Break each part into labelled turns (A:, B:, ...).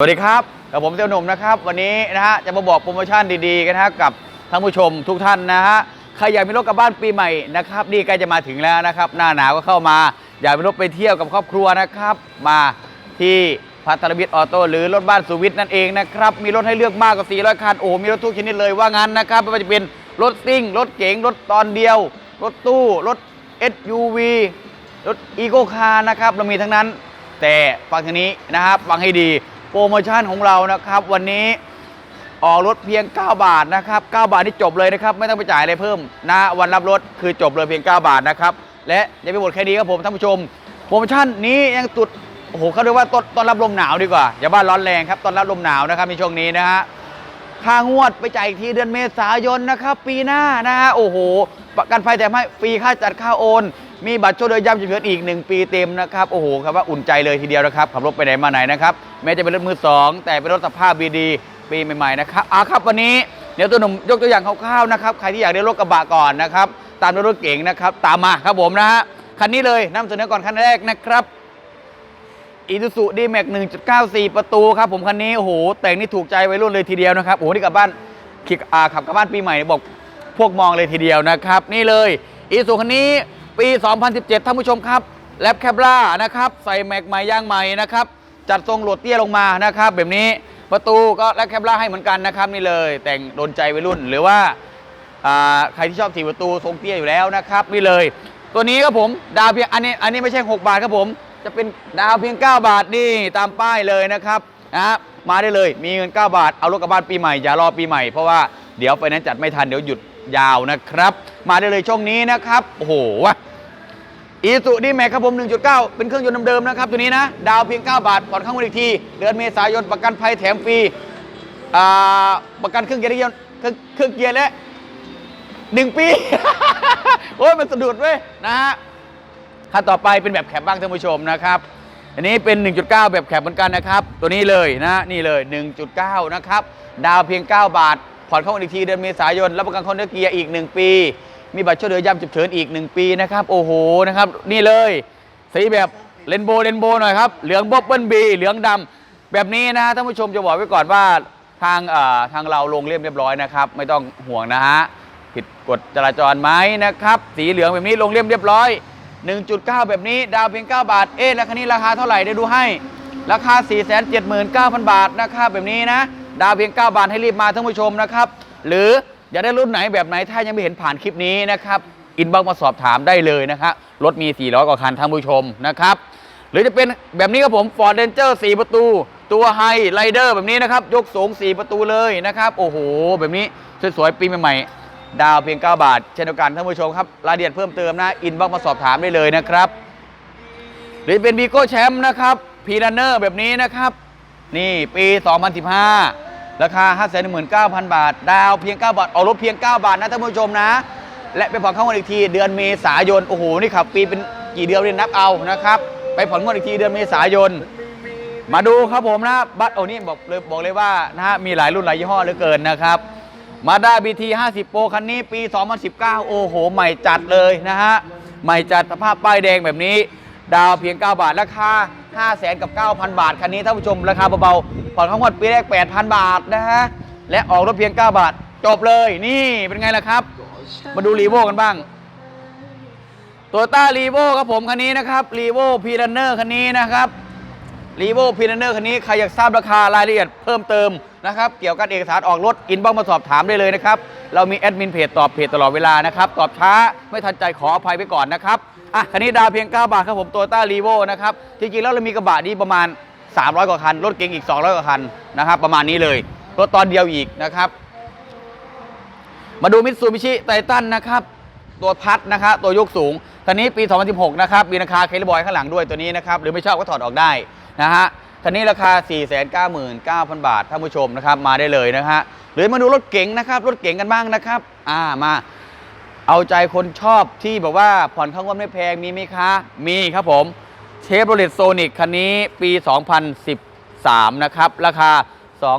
A: สวัสดีครับกับผมเซลลหนุ่มนะครับ วันนี้นะฮะจะมาบอกโปรโมชั่นดีๆกันนะฮะกับท่านผู้ชมทุกท่านนะฮะใครอยากมีรถกลับบ้านปีใหม่นะครับนี่ใกล้จะมาถึงแล้วนะครับ หน้าหนาวก็เข้ามา อยากมีรถไปเที่ยวกับครอบครัวนะครับ มาที่พัทรบิทออโต้หรือรถบ้านสุวิทย์นั่นเองนะครับ มีรถให้เลือกมากกว่า 400 คันโอ้มีรถทุกชนิดเลยว่างั้นนะครับไม่ว่าจะเป็นรถซิ่ง รถเก๋งรถตอนเดียว รถตู้รถ SUV รถอีโกคาร์นะครับเรามีทั้งนั้น แต่ฟังทางนี้นะครับฟังให้ดี โปรโมชั่นของเรานะครับ วันนี้ออกรถเพียง 9 บาทนะครับ 9 บาทนี่จบเลยนะครับ ไม่ต้องไปจ่ายอะไรเพิ่มนะวันรับรถคือจบเลยเพียง 9 บาทนะครับ และยังไม่หมดแค่นี้ครับผมท่านผู้ชม โปรโมชั่นนี้ยังตุดโอ้โหเขาเรียกว่าต้นต้อนรับลมหนาวดีกว่าอย่าบ้านร้อนแรงครับต้อนรับลมหนาวนะครับในช่วงนี้นะฮะค่างวดไปจ่ายอีกทีเดือนเมษายนนะครับ ปีหน้านะฮะโอ้โห ประกันภัยแถมให้ฟรีค่าจัดค่าโอน มีบัตรช่วยเหลือยามฉุกเฉินอีก 1 ปีเต็มนะครับ โอ้โหครับว่าอุ่นใจเลยทีเดียวนะครับ ขับรถไปไหนมาไหนนะครับ แม้จะเป็นรถมือสองแต่เป็นรถสภาพดีๆปีใหม่ๆนะครับอะครับวันนี้เดี๋ยวตัวหนุ่มยกตัวอย่างคร่าวๆนะครับ ใครที่อยากได้รถกระบะก่อนนะครับ ตามด้วยรถเก๋งนะครับ ตามมาครับผมนะฮะ คันนี้เลยนำเสนอก่อนคันแรกนะครับอีซูซูดีแม็ก1.94ประตูครับผมคันนี้ โอ้โห แต่งนี่ถูกใจวัยรุ่นเลยทีเดียวนะครับ โอ้โหนี่กลับบ้านขับกลับบ้านปีใหม่บอกพวกมองเลยทีเดียวนะครับ นี่เลยอีซูคันนี้ ปี 2017 ท่านผู้ชมครับแลบแคบล่านะครับ ใส่แม็กใหม่ย่างใหม่นะครับ จัดทรงโหลดเตี้ยลงมานะครับ แบบนี้ประตูก็แลบแคบล่าให้เหมือนกันนะครับนี่เลยแต่งโดนใจวัยรุ่นหรือว่าอ่าใครที่ชอบสีประตูทรงเตี้ยอยู่แล้วนะครับนี่เลย ตัวนี้ครับผมดาวเพียงอันนี้อันนี้ไม่ใช่ 6 บาทครับผม จะเป็นดาวเพียง 9 บาทนี่ตามป้ายเลยนะครับนะมาได้เลยมีเงิน 9 บาท เอารถกลับบ้านปีใหม่อย่ารอปีใหม่เพราะว่าเดี๋ยวไฟแนนซ์จัดไม่ทันเดี๋ยวหยุดยาวนะครับ มาได้เลยช่วงนี้นะครับ โอ้โหวะ อีสุดีแม็กครับผม 1.9 เป็นเครื่องยนต์เดิมๆนะครับ ตัวนี้นะ ดาวเพียง 9 บาท ผ่อนข้างวันอีกที เดือนเมษายนประกันภัยแถมฟรีประกันเครื่องเกียร์เครื่องเครื่องเครื่องเกียร์และหนึ่งปี โอ้ยมันสะดุดเว้ยนะฮะขั้นต่อไปเป็นแบบแคปบ้างท่านผู้ชมนะครับอันนี้เป็น 1.9 แบบแคปเหมือนกันนะครับ ตัวนี้เลยนะนี่เลย 1.9 นะครับ ดาวเพียง 9 บาท ผ่อนเข้ามาอีกทีเดือนเมษายน รับประกันคอนเนอเกียร์อีก 1 ปี มีบัตรช่วยเหลือยามฉุกเฉินอีก 1 ปีนะครับ โอ้โหนะครับ นี่เลยสีแบบเรนโบว์เรนโบว์หน่อยครับ เหลืองบ๊อบเบิ้ลบีเหลืองดำแบบนี้นะฮะท่านผู้ชมจะบอกไว้ก่อนว่าทางเอ่อทางเราลงเรียบเรียบร้อยนะครับ ไม่ต้องห่วงนะฮะผิดกฎจราจรไหมนะครับ สีเหลืองแบบนี้ลงเลี่ยมเรียบร้อย 1.9 แบบนี้ดาวเพียง 9 บาท เอ๊ะแล้วคันนี้ราคาเท่าไหร่ได้ดูให้ ราคา 479,000 บาทนะครับแบบนี้นะ ดาวเพียง 9 บาทให้รีบมาท่านผู้ชมนะครับ หรือ อยากได้รุ่นไหนแบบไหนถ้ายังไม่เห็นผ่านคลิปนี้นะครับอินบ็อกมาสอบถามได้เลยนะครับรถมี 400 กว่าคันท่านผู้ชมนะครับหรือจะเป็นแบบนี้ครับผม Ford Ranger 4 ประตู ตัวไฮไ i เดอร์แบบนี้นะครับ ยกสูง 4 ประตูเลยนะครับ โอ้โห แบบนี้ สวยๆ ปีใหม่ๆ ดาวเพียง 9 บาท เช่นเดียวกันท่านผู้ชมครับ รายละเอียดเพิ่มเติมนะ อินบ็อกมาสอบถามได้เลยนะครับ หรือเป็นวีโก้แชมป์นะครับพีรันเนอร์แบบนี้นะครับ นี่ปี 2015 ราคา 519,000 บาท ดาวเพียง 9 บาท ออกรถเพียง 9 บาทนะท่านผู้ชมนะ และไปผ่อนเข้างวดอีกทีเดือนเมษายน โอ้โห นี่ขับปีเป็นกี่เดือนเรียนนับเอานะครับ ไปผ่อนงวดอีกทีเดือนเมษายน มาดูครับผมนะ บัตรโอ้นี่บอกเลยบอกเลยว่านะฮะ มีหลายรุ่นหลายยี่ห้อเหลือเกินนะครับมาด้า BT 50 Pro คันนี้ปี 2019 โอ้โห ใหม่จัดเลยนะฮะ ใหม่จัดสภาพป้ายแดงแบบนี้ ดาวเพียง 9 บาท ราคา 5 0 0แสนกับ 9,000 บาท คันนี้ท่านผู้ชมราคาเบาๆ ผ่อนข้างวดปีแรก 8,000 บาทนะฮะ และออกรถเพียง 9 บาท จบเลยนี่เป็นไงล่ะครับ มาดูรีโวกันบ้างโตโยต้ารีโวครับผมคันนี้นะครับรีโวพีรันเนอร์คันนี้นะครับรีโวพีรันเนอร์คันนี้ใครอยากทราบราคารายละเอียดเพิ่มเติมนะครับเกี่ยวกับเอกสารออกรถอินบ็อกมาสอบถามได้เลยนะครับ เรามีแอดมินเพจตอบเพจตลอดเวลานะครับตอบช้าไม่ทันใจขออภัยไปก่อนนะครับอะคันนี้ดาวเพียง 9 บาทครับผมโตโยต้ารีโวนะครับจริงๆแล้วเรามีกระบะนี้ประมาณ 300 กว่าคัน รถเก๋งอีก 200 กว่าคันนะครับ ประมาณนี้เลย รถตอนเดียวอีกนะครับ มาดูมิตซูบิชิไททันนะครับ ตัวพัดนะครับ ตัวยกสูงคันนี้ปี 2016 นะครับ มีราคาเคลบอยข้างหลังด้วยตัวนี้นะครับ หรือไม่ชอบก็ถอดออกได้นะฮะคันนี้ราคา 499,000 บาทท่านผู้ชมนะครับ มาได้เลยนะฮะ หรือมาดูรถเก๋งนะครับ รถเก๋งกันบ้างนะครับ อ่า มาเอาใจคนชอบที่แบบว่าผ่อนข้างวันไม่แพงมีไหมคะ มีครับผม เชฟโรเลตโซนิกคันนี้ปี 2013 นะครับ ราคา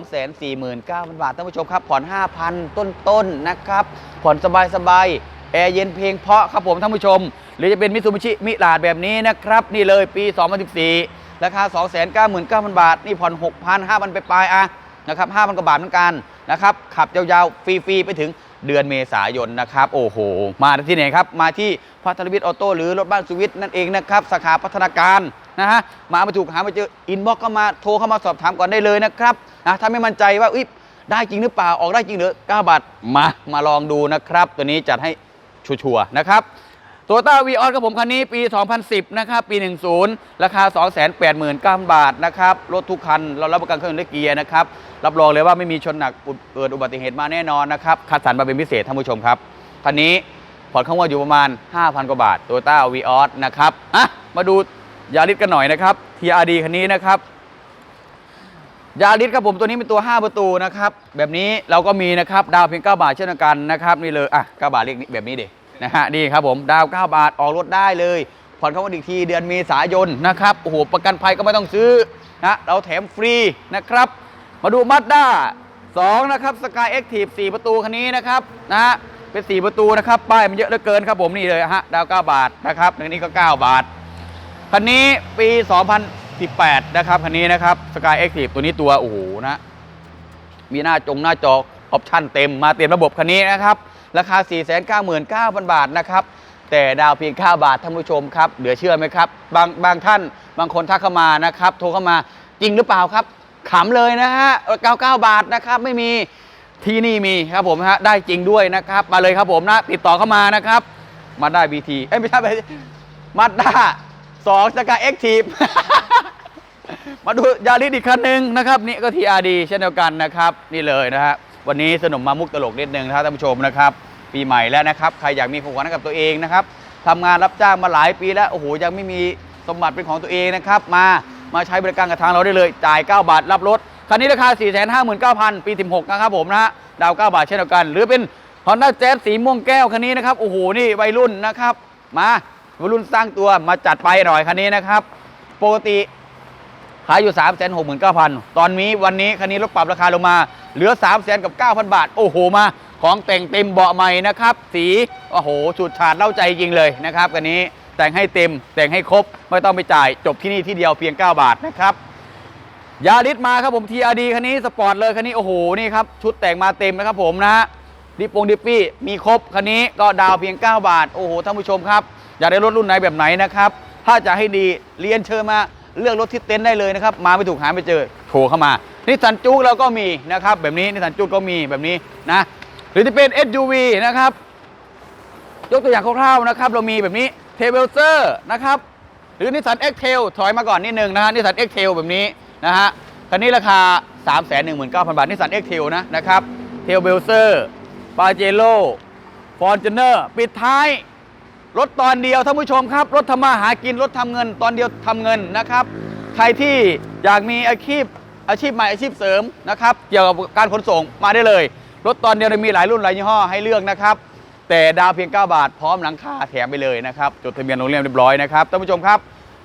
A: 249,000 บาทท่านผู้ชมครับ ผ่อน 5,000 ต้นๆนนะครับ ผ่อนสบายๆแอร์เย็นเพลงเพาะครับผมท่านผู้ชม หรือจะเป็นมิ t ู b ิชิมิลาดแบบนี้นะครับ นี่เลยปี 2014 ราคา 2 9 9 0 0 0 บาท นี่ผ่อน 6,000 5,000 ไปปลายอะนะครับ 5,000 กว่าบาทเหมือนกันนะครับ ขับยาวๆ ฟรี ๆ ไปถึง เดือนเมษายนนะครับ โอ้โห มาที่ไหนครับ มาที่พัทรวิทย์ออโต้หรือรถบ้านสุวิทย์นั่นเองนะครับ สาขาพัฒนาการนะฮะ มาไม่ถูกหาไม่เจอ อินบ็อกเข้ามาโทรเข้ามาสอบถามก่อนได้เลยนะครับนะถ้าไม่มั่นใจว่าอุ๊ยได้จริงหรือเปล่า ออกได้จริงหรือ9บาท มา มาลองดูนะครับ ตัวนี้จัดให้ชัวร์นะครับ โตโยต้าวีออสกับผมคันนี้ปี 2010 นะครับ ปี 10 ราคา 289,000 บาทนะครับ รถทุกคัน เรารับประกันเครื่องและเกียร์นะครับ รับรองเลยว่าไม่มีชนหนักอุดเกิดอุบัติเหตุมาแน่นอนนะครับ คัดสรรมาเป็นพิเศษท่านผู้ชมครับ คันนี้ผ่อนข้างว่าอยู่ประมาณ 5,000 กว่าบาทโตโยต้าวีออสนะครับอะมาดูยาริสกันหน่อยนะครับ TRD คันนี้นะครับยาริสครับผมตัวนี้เป็นตัว 5 ประตูนะครับ แบบนี้เราก็มีนะครับดาวเพียง9บาทเช่นกันนะครับนี่เลยอะ9บาทเรียกแบบนี้เดิ นะฮะนี่ครับผมดาว 9 บาทออกรถได้เลยผ่อนเข้ามาอีกทีเดือนเมษายนนะครับโอ้โหประกันภัยก็ไม่ต้องซื้อนะเราแถมฟรีนะครับ มาดูมาด้า2นะครับสกายเอ็กทีฟ4ประตูคันนี้นะครับนะฮะเป็น 4 ประตูนะครับป้ายมันเยอะเหลือเกินครับผมนี่เลยฮะดาว 9 บาทนะครับอันนี้ก็ 9 บาทคันนี้ปี 2018 นะครับคันนี้นะครับ Sky Active ตัวนี้ตัวโอ้โหนะมีหน้าจงหน้าจอ ออปชั่นเต็มมาเต็มระบบคันนี้นะครับ ราคา 499,000 บาทนะครับ แต่ดาวเพียง 9 บาทท่านผู้ชมครับเหลือเชื่อไหมครับ บางบางท่านบางคนทักเข้ามานะครับ โทรเข้ามาจริงหรือเปล่าครับขำเลยนะฮะ99 บาทนะครับไม่มีที่นี่มีครับผมฮะได้จริงด้วยนะครับ มาเลยครับผมนะ ติดต่อเข้ามานะครับมาได้บีทีเอ้ยไม่ใช่ไม่มาด้าสองสกาเอ็กทีฟมาดูยาริสอีกคันหนึ่งนะครับ นี่ก็ TRD เช่นเดียวกันนะครับ นี่เลยนะฮะ วันนี้สนมมามุกตลกนิดนึงนะครับท่านผู้ชมนะครับปีใหม่แล้วนะครับใครอยากมีของขวัญให้กับตัวเองนะครับทำงานรับจ้างมาหลายปีแล้วโอ้โหยังไม่มีสมบัติเป็นของตัวเองนะครับมามาใช้บริการกับทางเราได้เลยจ่าย 9 บาทรับรถคันนี้ราคา 459,000 ปี 16 นะครับผมนะฮะดาว 9 บาทเช่นเดียวกัน หรือเป็น Honda Jazz สีม่วงแก้วคันนี้นะครับโอ้โหนี่วัยรุ่นนะครับ มาวัยรุ่นสร้างตัวมาจัดไปหน่อยคันนี้นะครับปกติ ขายอยู่3 6 9 0 0 0 ตอนนี้วันนี้คันนี้ลดปรับราคาลงมา เหลือ 3 0 0 0 0กับ 9,000 บาท โอ้โหมา ของแต่งเต็มเบาะใหม่นะครับ สีโอ้โหฉุดฉาดเล่าใจจริงเลยนะครับคันนี้แต่งให้เต็มแต่งให้ครบไม่ต้องไปจ่ายจบที่นี่ที่เดียวเพียง 9 บาทนะครับยาริสมาครับผม TRD คันนี้สปอร์ตเลยคันนี้โอ้โหนี่ครับชุดแต่งมาเต็มนะครับผมนะฮะดิปปงดิปปี้มีครบคันนี้ก็ดาวเพียง 9 บาท โอ้โหท่านผู้ชมครับ อยากได้รถรุ่นไหนแบบไหนนะครับ ถ้าจะให้ดีเรียนเชิญมา เลือกรถที่เต็นท์ได้เลยนะครับ มาไม่ถูกหาไม่เจอโทรเข้ามานิสสันจุกเราก็มีนะครับ แบบนี้นิสสันจุกก็มีแบบนี้นะ หรือที่เป็น SUV นะครับ ยกตัวอย่างคร่าวๆนะครับ เรามีแบบนี้เทเวลเซอร์นะครับ หรือนิสสันเอ็กเทลถอยมาก่อนนิดนึงนะฮะนิสสันเอ็กเทลแบบนี้นะฮะคันนี้ราคา 3 1 9 0 0 0 บาทนิสสันเอ็กเทลนะนะครับเทลเบลเซอร์ปาเจโร่ฟอร์จูเนอร์ปิดท้าย รถตอนเดียวท่านผู้ชมครับ รถทำมาหากินรถทำเงิน ตอนเดียวทำเงินนะครับ ใครที่อยากมีอาชีพอาชีพใหม่อาชีพเสริมนะครับเกี่ยวกับการขนส่งมาได้เลย รถตอนเดียวเนี่ยมีหลายรุ่นหลายยี่ห้อให้เลือกนะครับ แต่ดาวเพียง 9 บาท พร้อมหลังคาแถมไปเลยนะครับจดทะเบียนโรงเรียนเรียบร้อยนะครับท่านผู้ชมครับ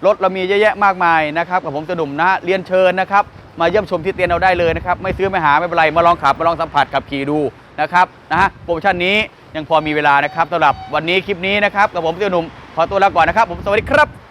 A: รถเรามีเยอะแยะมากมายนะครับกับผมสนุ่มนะฮะเรียนเชิญนะครับมาเยี่ยมชมที่เตียนเราได้เลยนะครับไม่ซื้อไม่หาไม่เป็นไรมาลองขับมาลองสัมผัสขับขี่ดูนะครับนะฮะโปรโมชั่นนี้ ยังพอมีเวลานะครับสำหรับวันนี้คลิปนี้นะครับกับผมเตี้ยนุ่มขอตัวลาก่อนนะครับ ผมสวัสดีครับ